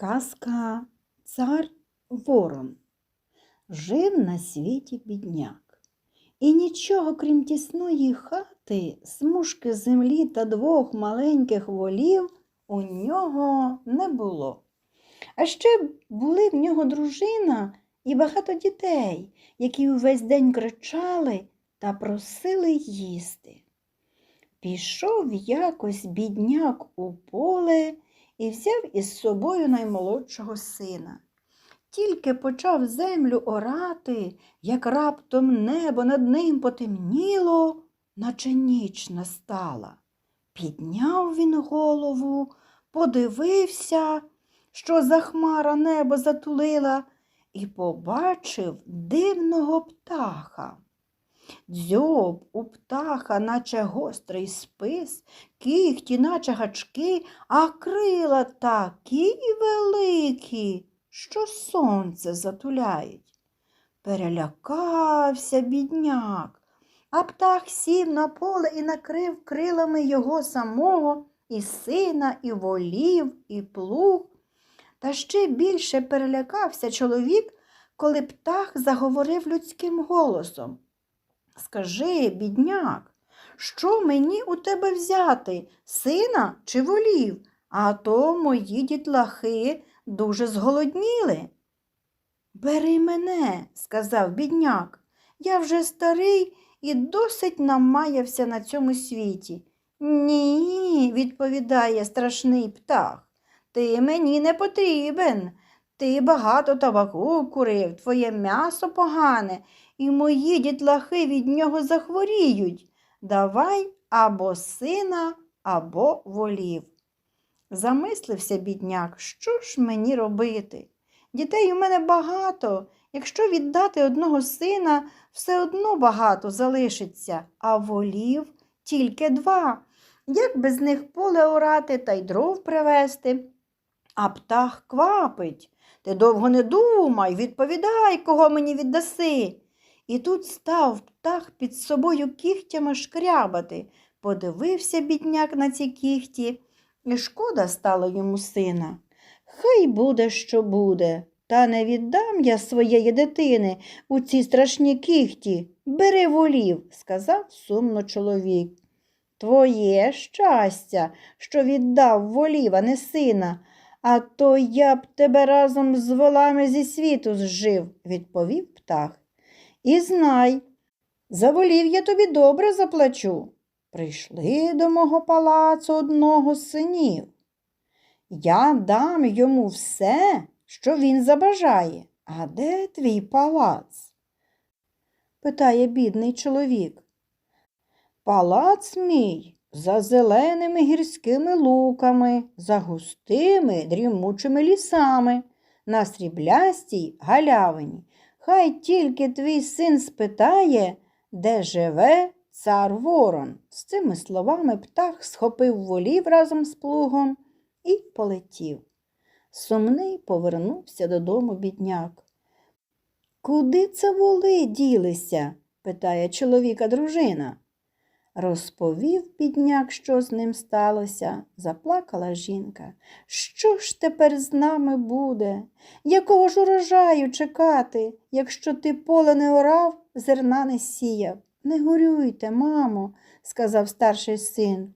Казка Цар Ворон. Жив на світі бідняк. І нічого, крім тісної хати, смужки землі та двох маленьких волів у нього не було. А ще були в нього дружина і багато дітей, які увесь день кричали та просили їсти. Пішов якось бідняк у поле і взяв із собою наймолодшого сина. Тільки почав землю орати, як раптом небо над ним потемніло, наче ніч настала. Підняв він голову, подивився, що за хмара небо затулила, і побачив дивного птаха. Дзьоб у птаха, наче гострий спис, кігті, наче гачки, а крила такі великі, що сонце затуляють. Перелякався бідняк, а птах сів на поле і накрив крилами його самого, і сина, і волів, і плуг. Та ще більше перелякався чоловік, коли птах заговорив людським голосом. Скажи, бідняк, що мені у тебе взяти, сина чи волів? А то мої дітлахи дуже зголодніли. Бери мене, сказав бідняк. Я вже старий і досить намаявся на цьому світі. Ні, відповідає страшний птах. Ти мені не потрібен. Ти багато табаку курив, твоє м'ясо погане, і мої дітлахи від нього захворіють. Давай або сина, або волів. Замислився бідняк, що ж мені робити? Дітей у мене багато. Якщо віддати одного сина, все одно багато залишиться, а волів тільки два. Як без них поле орати та й дров привезти? А птах квапить. Ти довго не думай, відповідай, кого мені віддаси. І тут став птах під собою кігтями шкрябати. Подивився бідняк на ці кігті, і шкода стало йому сина. Хай буде, що буде, та не віддам я своєї дитини у ці страшні кігті. Бери волів, сказав сумно чоловік. Твоє щастя, що віддав волів, а не сина, а то я б тебе разом з волами зі світу зжив, відповів птах. І знай, за волів я тобі добре заплачу. Прийшли до мого палацу одного з синів. Я дам йому все, що він забажає. А де твій палац? питає бідний чоловік. Палац мій за зеленими гірськими луками, за густими дрімучими лісами, на сріблястій галявині. Хай тільки твій син спитає, де живе цар Ворон. З цими словами птах схопив волів разом з плугом і полетів. Сумний повернувся додому бідняк. Куди це воли ділися? питає чоловіка дружина. Розповів бідняк, що з ним сталося, заплакала жінка. Що ж тепер з нами буде? Якого ж урожаю чекати, якщо ти поле не орав, зерна не сіяв? Не горюйте, мамо, сказав старший син.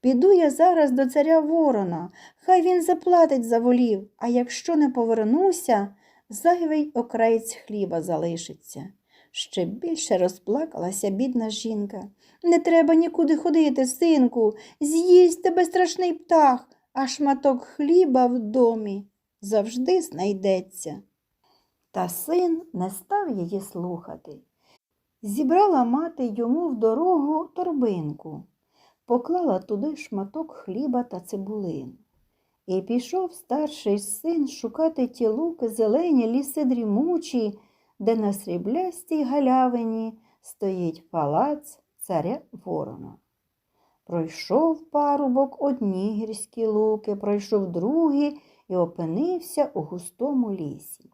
Піду я зараз до царя Ворона, хай він заплатить за волів, а якщо не повернуся, зайвий окраєць хліба залишиться. Ще більше розплакалася бідна жінка. Не треба нікуди ходити, синку, з'їсть тебе страшний птах, а шматок хліба в домі завжди знайдеться. Та син не став її слухати. Зібрала мати йому в дорогу торбинку, поклала туди шматок хліба та цибулин. І пішов старший син шукати ті луки зелені ліси дрімучі, де на сріблястій галявині стоїть палац царя Ворона. Пройшов парубок одні гірські луки, пройшов другі і опинився у густому лісі.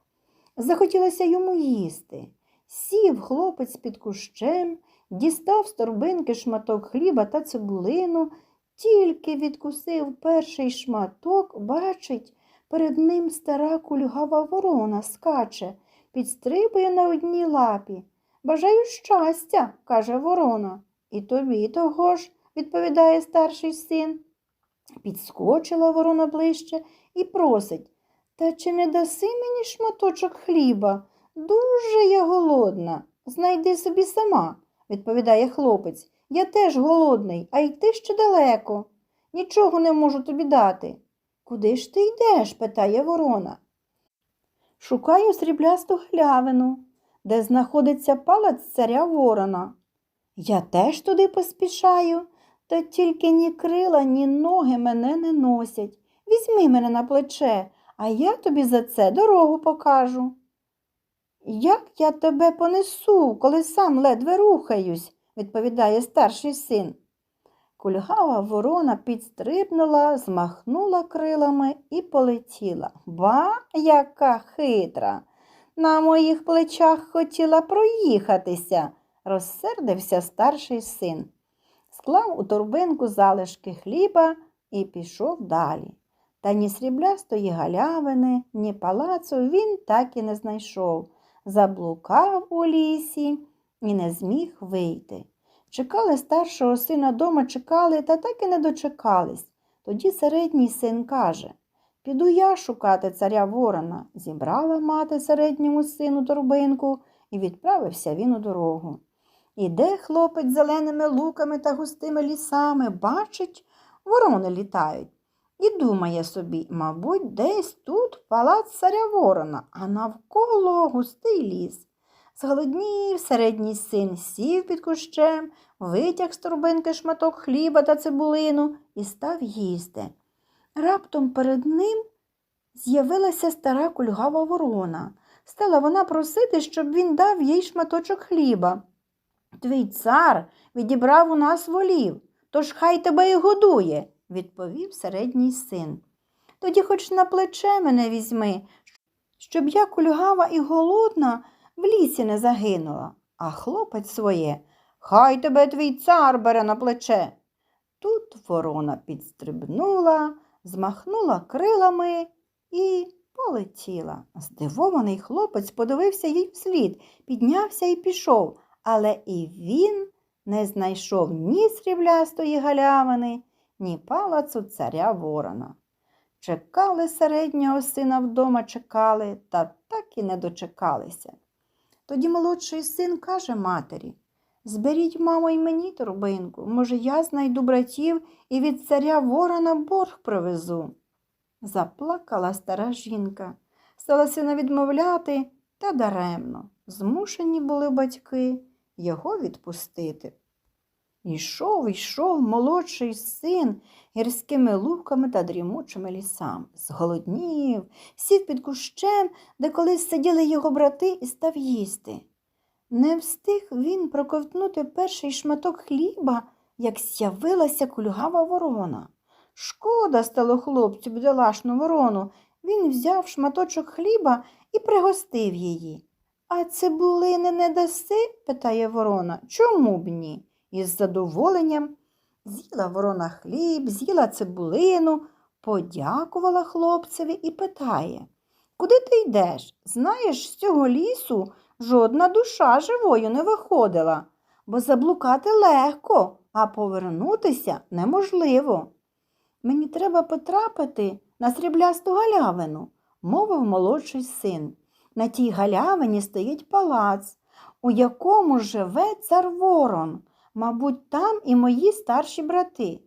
Захотілося йому їсти. Сів хлопець під кущем, дістав з торбинки шматок хліба та цибулину, тільки відкусив перший шматок, бачить, Перед ним стара кульгава ворона скаче, підстрибує на одній лапі. Бажаю щастя, каже ворона. І тобі того ж, відповідає старший син. Підскочила ворона ближче і просить, та чи не даси мені шматочок хліба? Дуже я голодна. Знайди собі сама, відповідає хлопець. Я теж голодний, а йти ще далеко. Нічого не можу тобі дати. Куди ж ти йдеш? питає ворона. Шукаю сріблясту глявину, де знаходиться палац царя ворона. Я теж туди поспішаю, та тільки ні крила, ні ноги мене не носять. Візьми мене на плече, а я тобі за це дорогу покажу. Як я тебе понесу, коли сам ледве рухаюсь, відповідає старший син. Кульгава ворона підстрибнула, змахнула крилами і полетіла. Ба, яка хитра! На моїх плечах хотіла проїхатися, розсердився старший син. Склав у торбинку залишки хліба і пішов далі. Та ні сріблястої галявини, ні палацу він так і не знайшов. Заблукав у лісі і не зміг вийти. Чекали старшого сина дома, чекали, та так і не дочекались. Тоді середній син каже Піду я шукати царя ворона. Зібрала мати середньому сину торбинку і відправився він у дорогу. Іде хлопець зеленими луками та густими лісами, бачить, ворони літають. І думає собі, мабуть, десь тут палац царя ворона, а навколо густий ліс. Зголоднів середній син сів під кущем, витяг з торбинки шматок хліба та цибулину і став їсти. Раптом перед ним з'явилася стара кульгава ворона. Стала вона просити, щоб він дав їй шматочок хліба. Твій цар відібрав у нас волів, тож хай тебе і годує, відповів середній син. Тоді хоч на плече мене візьми, щоб я кульгава і голодна в лісі не загинула, а хлопець своє, хай тебе твій цар бере на плече. Тут ворона підстрибнула, змахнула крилами і полетіла. Здивований хлопець подивився їй вслід, піднявся і пішов, але і він не знайшов ні сріблястої галявини, ні палацу царя ворона. Чекали середнього сина вдома, чекали, та так і не дочекалися. Тоді молодший син каже матері Зберіть, мамо, й мені торбинку. Може, я знайду братів і від царя ворона борг привезу. Заплакала стара жінка, стала сина відмовляти, та даремно. Змушені були батьки його відпустити. Йшов, йшов молодший син гірськими луками та дрімучими лісами. Зголоднів, сів під кущем, де колись сиділи його брати, і став їсти. Не встиг він проковтнути перший шматок хліба, як з'явилася кульгава ворона. Шкода стало хлопцю бідолашну ворону. Він взяв шматочок хліба і пригостив її. А цибулини не даси? питає ворона. Чому б ні? Із задоволенням з'їла ворона хліб, з'їла цибулину, подякувала хлопцеві і питає Куди ти йдеш? Знаєш, з цього лісу жодна душа живою не виходила, бо заблукати легко, а повернутися неможливо. Мені треба потрапити на сріблясту галявину, мовив молодший син. На тій галявині стоїть палац, у якому живе цар Ворон. Мабуть, там і мої старші брати.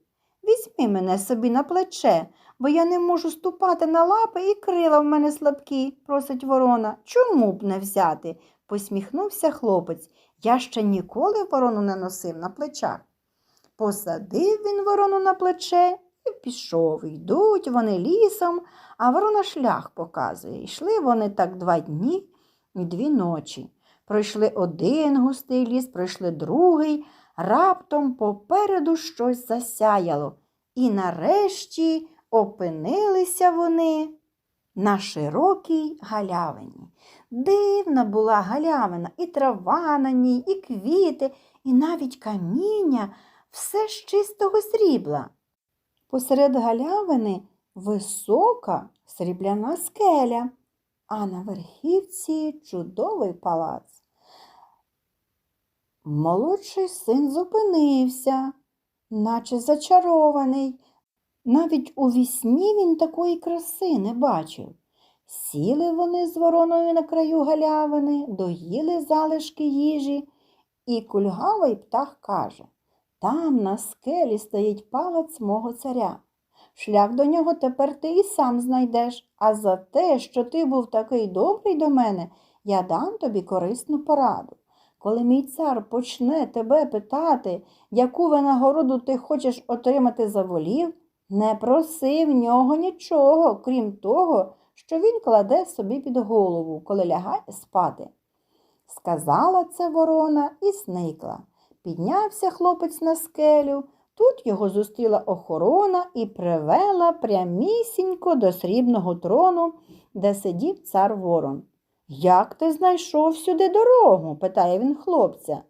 Візьми мене собі на плече, бо я не можу ступати на лапи і крила в мене слабкі, просить ворона. Чому б не взяти? посміхнувся хлопець. Я ще ніколи ворону не носив на плечах. Посадив він ворону на плече і пішов. Йдуть вони лісом, а ворона шлях показує. Йшли вони так два дні і дві ночі. Пройшли один густий ліс, пройшли другий, раптом попереду щось засяяло. І нарешті опинилися вони на широкій галявині. Дивна була галявина, і трава на ній, і квіти, і навіть каміння, все з чистого срібла. Посеред галявини висока срібляна скеля, а на верхівці чудовий палац. Молодший син зупинився, наче зачарований. Навіть у вісні він такої краси не бачив. Сіли вони з вороною на краю галявини, доїли залишки їжі, і кульгавий птах каже Там на скелі стоїть палац мого царя. Шлях до нього тепер ти і сам знайдеш, а за те, що ти був такий добрий до мене, я дам тобі корисну пораду. Коли мій цар почне тебе питати, яку винагороду ти хочеш отримати за волів, не проси в нього нічого, крім того, що він кладе собі під голову, коли лягає спати. Сказала це ворона і зникла. Піднявся хлопець на скелю. Тут його зустріла охорона і привела прямісінько до срібного трону, де сидів цар ворон. Як ти знайшов сюди дорогу? питає він хлопця.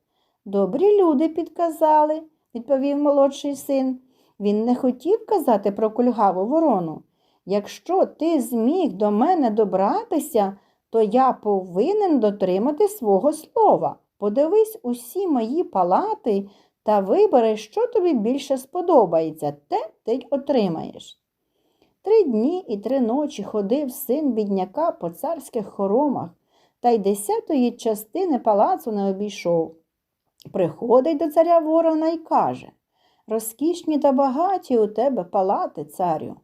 Добрі люди підказали, відповів молодший син. Він не хотів казати про кульгаву ворону. Якщо ти зміг до мене добратися, то я повинен дотримати свого слова. Подивись усі мої палати та вибери, що тобі більше сподобається, те ти отримаєш. Три дні і три ночі ходив син бідняка по царських хоромах, та й десятої частини палацу не обійшов. Приходить до царя ворона й каже Розкішні та багаті у тебе палати, царю.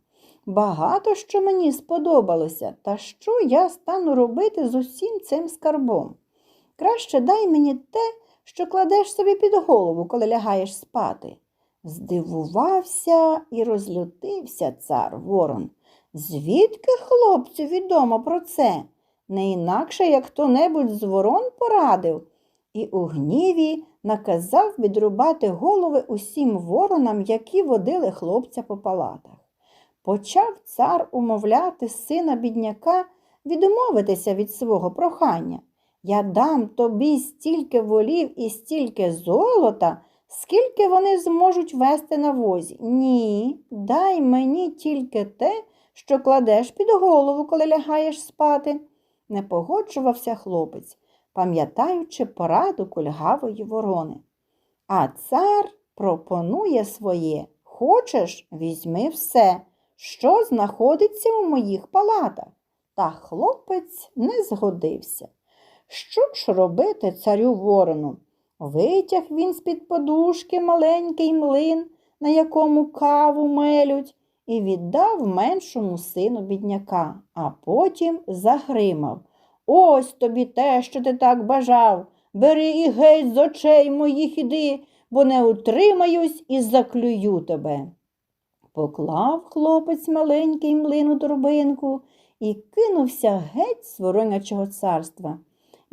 Багато що мені сподобалося, та що я стану робити з усім цим скарбом. Краще дай мені те, що кладеш собі під голову, коли лягаєш спати. Здивувався і розлютився цар Ворон. Звідки хлопцю відомо про це? Не інакше, як хто небудь з ворон порадив, і у гніві наказав відрубати голови усім воронам, які водили хлопця по палатах. Почав цар умовляти сина бідняка відмовитися від свого прохання. Я дам тобі стільки волів і стільки золота, скільки вони зможуть вести на возі. Ні, дай мені тільки те, що кладеш під голову, коли лягаєш спати. Не погоджувався хлопець, пам'ятаючи пораду кульгавої ворони. А цар пропонує своє хочеш, візьми все, що знаходиться у моїх палатах. Та хлопець не згодився. Що ж робити царю ворону? Витяг він з-під подушки маленький млин, на якому каву мелють, і віддав меншому сину бідняка, а потім загримав. Ось тобі те, що ти так бажав. Бери і геть з очей моїх іди, бо не утримаюсь і заклюю тебе. Поклав хлопець маленький млин у торбинку і кинувся геть з воронячого царства.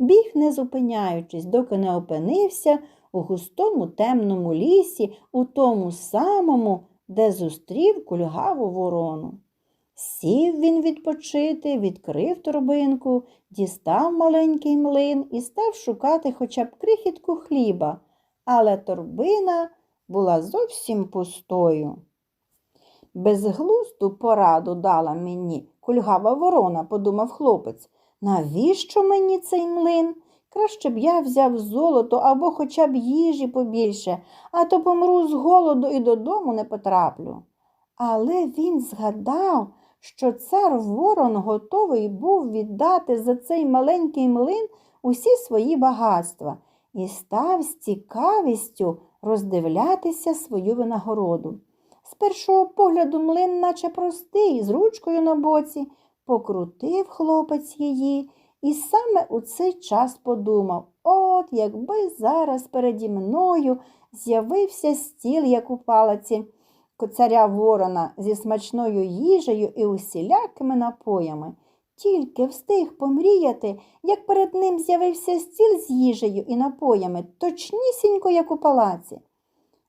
Біг, не зупиняючись, доки не опинився у густому темному лісі, у тому самому, де зустрів кульгаву ворону. Сів він відпочити, відкрив торбинку, дістав маленький млин і став шукати хоча б крихітку хліба, але торбина була зовсім пустою. Безглузду пораду дала мені кульгава ворона, подумав хлопець. Навіщо мені цей млин? Краще б я взяв золото або хоча б їжі побільше, а то помру з голоду і додому не потраплю. Але він згадав, що цар ворон готовий був віддати за цей маленький млин усі свої багатства і став з цікавістю роздивлятися свою винагороду. З першого погляду млин, наче простий, з ручкою на боці, покрутив хлопець її і саме у цей час подумав от якби зараз переді мною з'явився стіл, як у палаці царя ворона зі смачною їжею і усілякими напоями. Тільки встиг помріяти, як перед ним з'явився стіл з їжею і напоями, точнісінько, як у палаці.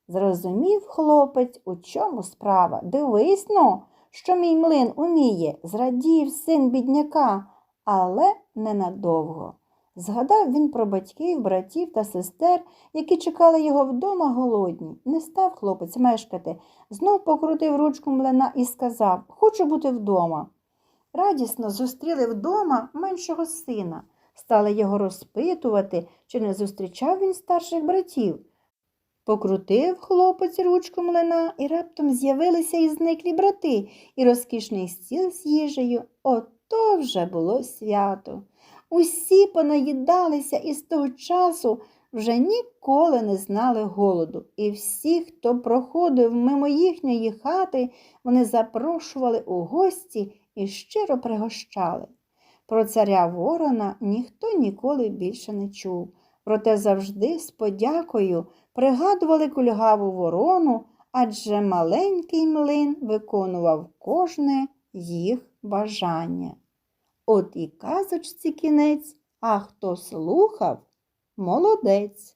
Зрозумів хлопець, у чому справа. Дивись но, що мій млин уміє, зрадів син бідняка, але ненадовго. Згадав він про батьків, братів та сестер, які чекали його вдома голодні. Не став хлопець мешкати, знов покрутив ручку млина і сказав Хочу бути вдома. радісно зустріли вдома меншого сина, стали його розпитувати, чи не зустрічав він старших братів. Покрутив хлопець ручку млина, і раптом з'явилися і зниклі брати, і розкішний стіл з їжею. Ото вже було свято. Усі понаїдалися і з того часу вже ніколи не знали голоду, і всі, хто проходив мимо їхньої хати, вони запрошували у гості і щиро пригощали. Про царя Ворона ніхто ніколи більше не чув, проте завжди з подякою пригадували кульгаву ворону, адже маленький млин виконував кожне їх бажання. От і казочці кінець, а хто слухав, молодець.